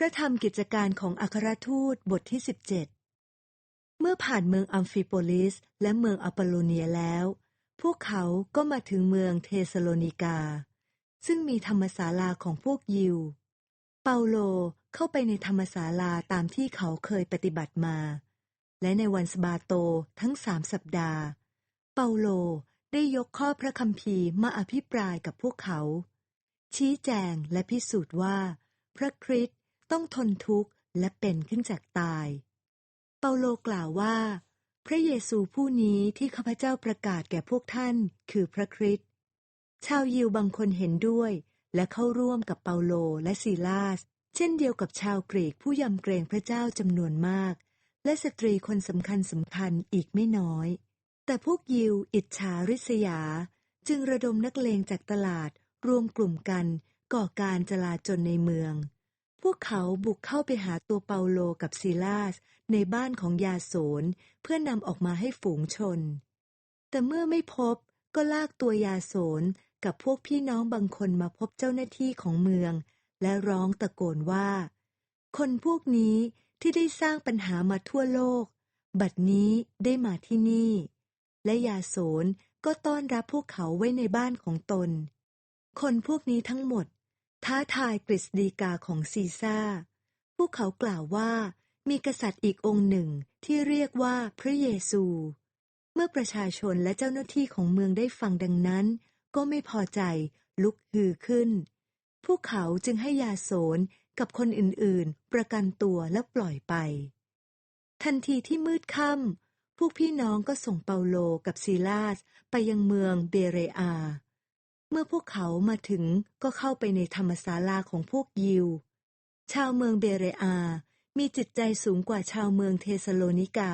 พระธรรมกิจการของอัครทูตบทที่ 17 เมื่อผ่านเมืองอัมฟิโปลิส และเมืองอัปโลเนียแล้ว พวกเขาก็มาถึงเมืองเทสโลนิกา ซึ่งมีธรรมศาลาของพวกยิว เปาโลเข้าไปในธรรมศาลาตามที่เขาเคยปฏิบัติมา และในวันสบาโตทั้งสามสัปดาห์ เปาโลได้ยกข้อพระคัมภีร์มาอภิปรายกับพวกเขา ชี้แจงและพิสูจน์ว่า พระคริสต ต้องทนทุกข์และเป็นขึ้นจากตาย เปาโลกล่าวว่า พระเยซูผู้นี้ที่ข้าพเจ้าประกาศแก่พวกท่านคือพระคริสต์ชาวยิวบางคนเห็นด้วย และเข้าร่วมกับเปาโลและซีลาส เช่นเดียวกับชาวกรีกผู้ยำเกรงพระเจ้าจำนวนมาก และสตรีคนสำคัญสำคัญอีกไม่น้อย แต่พวกยิวอิจฉาริษยา จึงระดมนักเลงจากตลาดรวมกลุ่มกันก่อการจลาจลในเมือง พวกเขาบุกเข้าไปหาตัวเปาโลกับซีลาสในบ้านของยาโสนเพื่อนำออกมาให้ฝูงชน แต่เมื่อไม่พบก็ลากตัวยาโสนกับพวกพี่น้องบางคนมาพบเจ้าหน้าที่ของเมือง และร้องตะโกนว่า คนพวกนี้ที่ได้สร้างปัญหามาทั่วโลก บัดนี้ได้มาที่นี่ และยาโสนก็ต้อนรับพวกเขาไว้ในบ้านของตน คนพวกนี้ทั้งหมด ท้าทายกฤษฎีกาของซีซ่า พวกเขากล่าวว่ามีกษัตริย์อีกองค์หนึ่งที่เรียกว่าพระเยซู เมื่อประชาชนและเจ้าหน้าที่ของเมืองได้ฟังดังนั้น ก็ไม่พอใจลุกฮือขึ้น พวกเขาจึงให้ยาโสนกับคนอื่นๆ ประกันตัวและปล่อยไป ทันทีที่มืดค่ำพวกพี่น้องก็ส่งเปาโลกับซีลาสไปยังเมืองเบเรอา เมื่อพวกเขามาถึงก็เข้าไปในธรรมศาลาของพวกยิว ชาวเมืองเบเรอา มีจิตใจสูงกว่าชาวเมืองเทสโลนิกา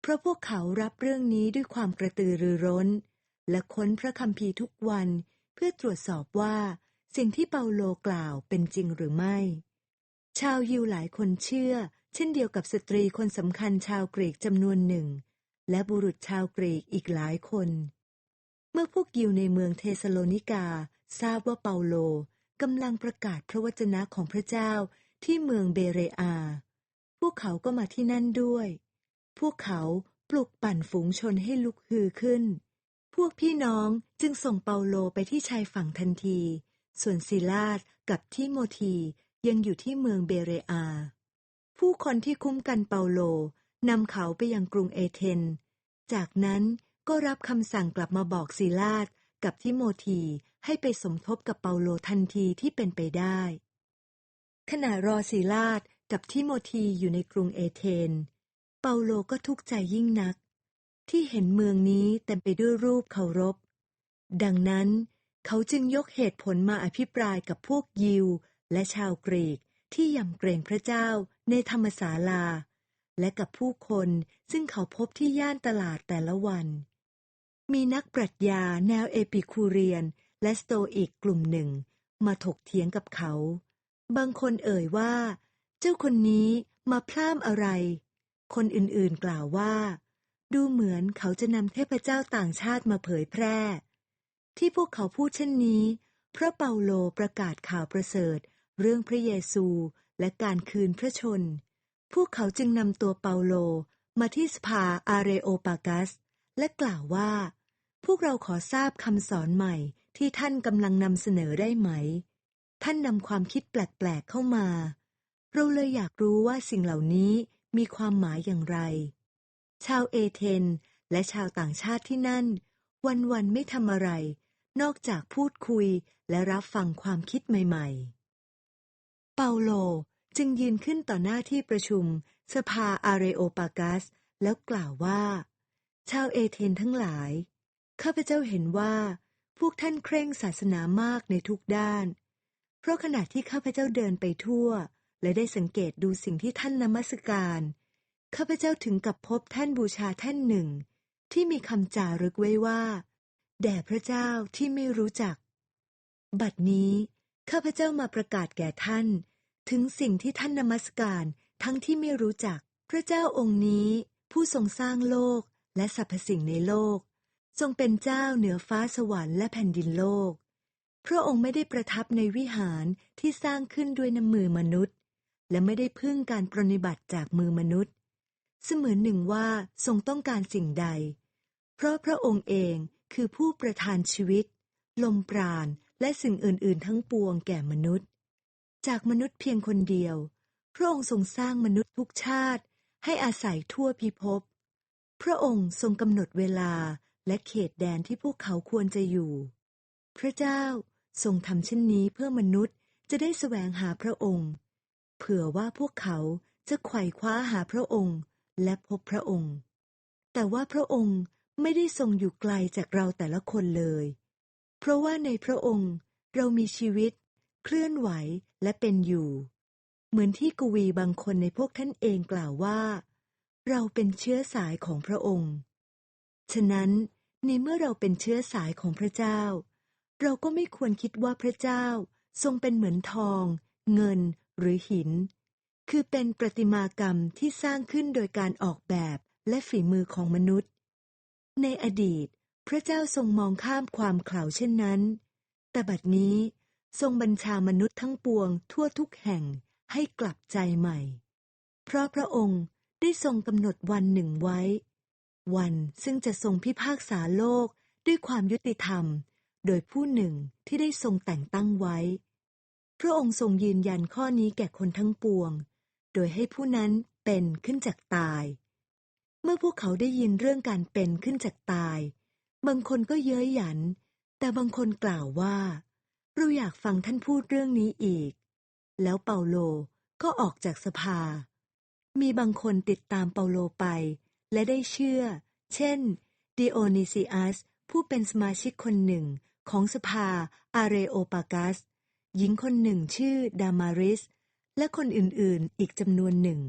เพราะพวกเขารับเรื่องนี้ด้วยความกระตือรือร้น และค้นพระคัมภีร์ทุกวันเพื่อตรวจสอบว่า สิ่งที่เปาโลกล่าวเป็นจริงหรือไม่ ชาวยิวหลายคนเชื่อ เช่นเดียวกับสตรีคนสำคัญชาวกรีกจำนวนหนึ่ง และบุรุษชาวกรีกอีกหลายคน เมื่อพวกยิวในเมืองเทสโลนิกา ทราบว่าเปาโลกำลังประกาศพระวจนะของพระเจ้าที่เมืองเบเรอา พวกเขาก็มาที่นั่นด้วย พวกเขาปลุกปั่นฝูงชนให้ลุกฮือขึ้น พวกพี่น้องจึงส่งเปาโลไปที่ชายฝั่งทันที ส่วนซิลาสกับทิโมธียังอยู่ที่เมืองเบเรอา ผู้คนที่คุ้มกันเปาโลนำเขาไปยังกรุงเอเธน จากนั้น ก็รับคำสั่งกลับมาบอกซีลาดกับทิโมธีให้ไปสมทบกับเปาโลทันทีที่เป็นไปได้ ขณะรอซีลาดกับทิโมธีอยู่ในกรุงเอเธน เปาโลก็ทุกข์ใจยิ่งนัก ที่เห็นเมืองนี้เต็มไปด้วยรูปเคารพ ดังนั้นเขาจึงยกเหตุผลมาอภิปรายกับพวกยิวและชาวกรีกที่ยำเกรงพระเจ้าในธรรมศาลา และกับผู้คนซึ่งเขาพบที่ย่านตลาดแต่ละวัน มีนักปรัชญาแนวเอปิคูเรียน และสโตอิกกลุ่มหนึ่ง มาถกเถียงกับเขา บางคนเอ่ยว่า เจ้าคนนี้มาพล่ามอะไร คนอื่นๆกล่าวว่า ดูเหมือนเขาจะนำเทพเจ้าต่างชาติมาเผยแพร่ ที่พวกเขาพูดเช่นนี้ เพราะเปาโลประกาศข่าวประเสริฐ เรื่องพระเยซูและการคืนพระชน พวกเขาจึงนำตัวเปาโลมาที่สภาอาเรโอปากัส และกล่าวว่า พวกเราขอทราบคำสอนใหม่ที่ท่านกำลังนำเสนอได้ไหม ท่านนำความคิดแปลก ๆ เข้ามา เราเลยอยากรู้ว่าสิ่งเหล่านี้มีความหมายอย่างไร ชาวเอเธนและชาวต่างชาติที่นั่น วันๆไม่ทำอะไร นอกจากพูดคุยและรับฟังความคิดใหม่ ๆ เปาโลจึงยืนขึ้นต่อหน้าที่ประชุมสภาอาเรโอปากัส แล้วกล่าวว่า ชาวเอเธนทั้งหลาย ข้าพเจ้าเห็นว่า พวกท่านเคร่งศาสนามากในทุกด้าน เพราะขณะที่ข้าพเจ้าเดินไปทั่ว และได้สังเกตดูสิ่งที่ท่านนมัสการ ข้าพเจ้าถึงกับพบท่านบูชาท่านหนึ่ง ที่มีคำจารึกไว้ว่า แด่พระเจ้าที่ไม่รู้จัก บัดนี้ ข้าพเจ้ามาประกาศแก่ท่าน ถึงสิ่งที่ท่านนมัสการทั้งที่ไม่รู้จัก พระเจ้าองค์นี้ผู้ทรงสร้างโลก และสรรพสิ่งในโลก ทรงเป็นเจ้าเหนือฟ้าสวรรค์และแผ่นดินโลก พระองค์ไม่ได้ประทับในวิหารที่สร้างขึ้นด้วยน้ำมือมนุษย์ และไม่ได้พึ่งการปรนนิบัติจากมือมนุษย์ เสมือนหนึ่งว่าทรงต้องการสิ่งใด เพราะพระองค์เองคือผู้ประทานชีวิต ลมปราณและสิ่งอื่น ๆ ทั้งปวงแก่มนุษย์ จากมนุษย์เพียงคนเดียว พระองค์ทรงสร้างมนุษย์ทุกชาติ ให้อาศัยทั่วพิภพ พระองค์ทรงกำหนดเวลาและเขตแดนที่พวกเขาควรจะอยู่ พระเจ้าทรงทำเช่นนี้เพื่อมนุษย์จะได้แสวงหาพระองค์ เผื่อว่าพวกเขาจะไขว่คว้าหาพระองค์และพบพระองค์ แต่ว่าพระองค์ไม่ได้ทรงอยู่ไกลจากเราแต่ละคนเลย เพราะว่าในพระองค์เรามีชีวิต เคลื่อนไหวและเป็นอยู่ เหมือนที่กวีบางคนในพวกท่านเองกล่าวว่า เราเป็นเชื้อสายของพระองค์ ฉะนั้นในเมื่อเราเป็นเชื้อสายของพระเจ้า เราก็ไม่ควรคิดว่าพระเจ้าทรงเป็นเหมือนทอง เงินหรือหิน คือเป็นประติมากรรมที่สร้างขึ้นโดยการออกแบบและฝีมือของมนุษย์ ในอดีต พระเจ้าทรงมองข้ามความเข่าเช่นนั้น แต่บัดนี้ทรงบัญชามนุษย์ทั้งปวงทั่วทุกแห่งให้กลับใจใหม่ เพราะพระองค์ ได้ทรงกำหนดวันหนึ่งไว้ วันซึ่งจะทรงพิพากษาโลกด้วยความยุติธรรม โดยผู้หนึ่งที่ได้ทรงแต่งตั้งไว้ พระองค์ทรงยืนยันข้อนี้แก่คนทั้งปวง โดยให้ผู้นั้นเป็นขึ้นจากตาย เมื่อพวกเขาได้ยินเรื่องการเป็นขึ้นจากตาย บางคนก็เย้ยหยัน แต่บางคนกล่าวว่าเราอยากฟังท่านพูดเรื่องนี้อีก แล้วเปาโลก็ออกจากสภา มีบางคนติดตามเปาโลไป และได้เชื่อ เช่น ดิโอนิซิอัส ผู้เป็นสมาชิกคนหนึ่งของสภาอาเรโอปากัส หญิงคนหนึ่งชื่อดามาริส และคนอื่นๆ อีกจำนวนหนึ่ง